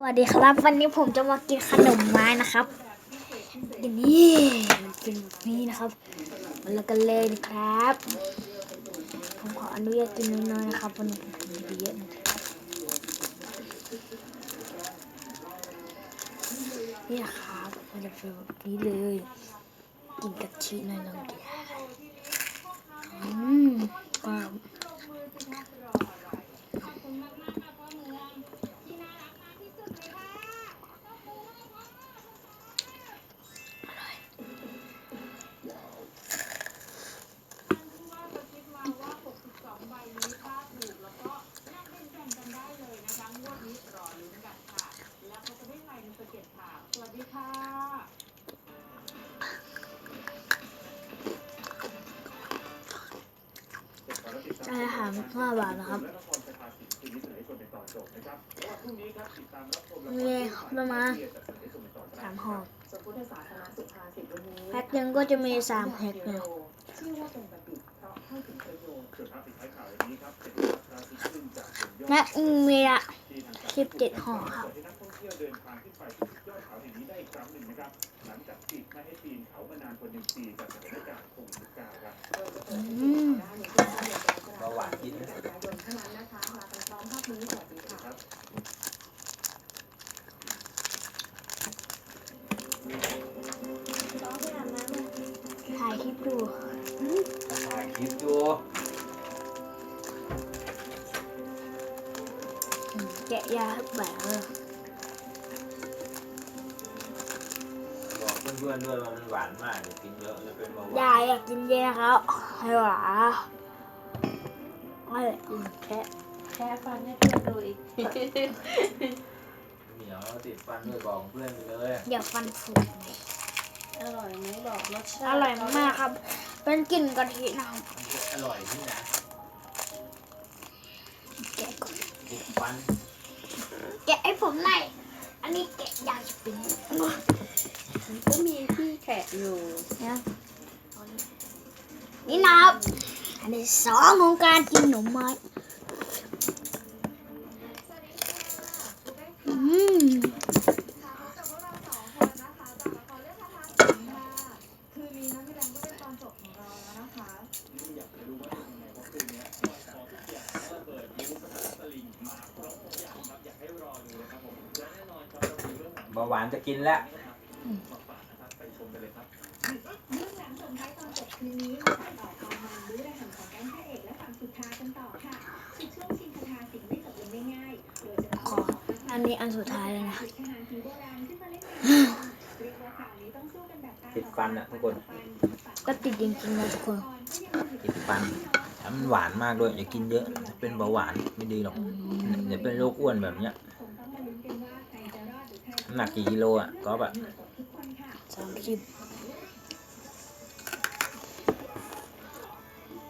สวัสดีครับ วันนี้ผมจะมากินขนมไม้นะครับอย่างนี้มันเป็นแบบนี้นะครับมาแล้วกันเลยนะครับ ผมขออนุญาตกินน้อยๆนะครับวันนี้ผมกินเยอะนะนี่นะครับมันจะเป็นแบบนี้เลย กินกะทิหน่อยลองกินอืมก็ ใช่ค่ะห้าบาทนะครับนี่ประมาณสามห่อแพ็คหนึ่งก็จะมีสามแพ็คเนี่ยและมีละสิบเจ็ดห่อครับอืม แกะยาทุกแบบเลยบอกเพื่อนๆด้วยว่ามันหวานมากเดี๋ยวกินเยอะจะเป็นเบาหวานยายอยากกินเยอะนะครับให้หวาไม่กินแค่แค่ฟันให้เพื่อนดูอีก เหนียวแล้วติดฟันด้วยบอกเพื่อนไปเลยอย่าฟันผุอร่อยไหมบอกรสชาติอร่อยมากครับ เป็นกลิ่นกะทินะครับมันจะอร่อยที่นะแกะก่อนติดฟัน แกะให้ผมหน่อยอันนี้แกะยากจะเป็นมันก็มีที่แขะอยู่นะนี่นะครับอันนี้สองของการกินหนมไม้อืม เบาหวานจะกินแล้วขออันนี้อันสุดท้ายเลยนะติดฟันอะทุกคน ก็ติดจริงๆนะทุกคน ติดฟันแล้วมันหวานมากด้วยอย่ากินเยอะจะเป็นเบาหวานไม่ดีหรอกเดี๋ยวเป็นโรคอ้วนแบบเนี้ยน้ำ หนักกี่กิโลอะก็แบบสามสิบ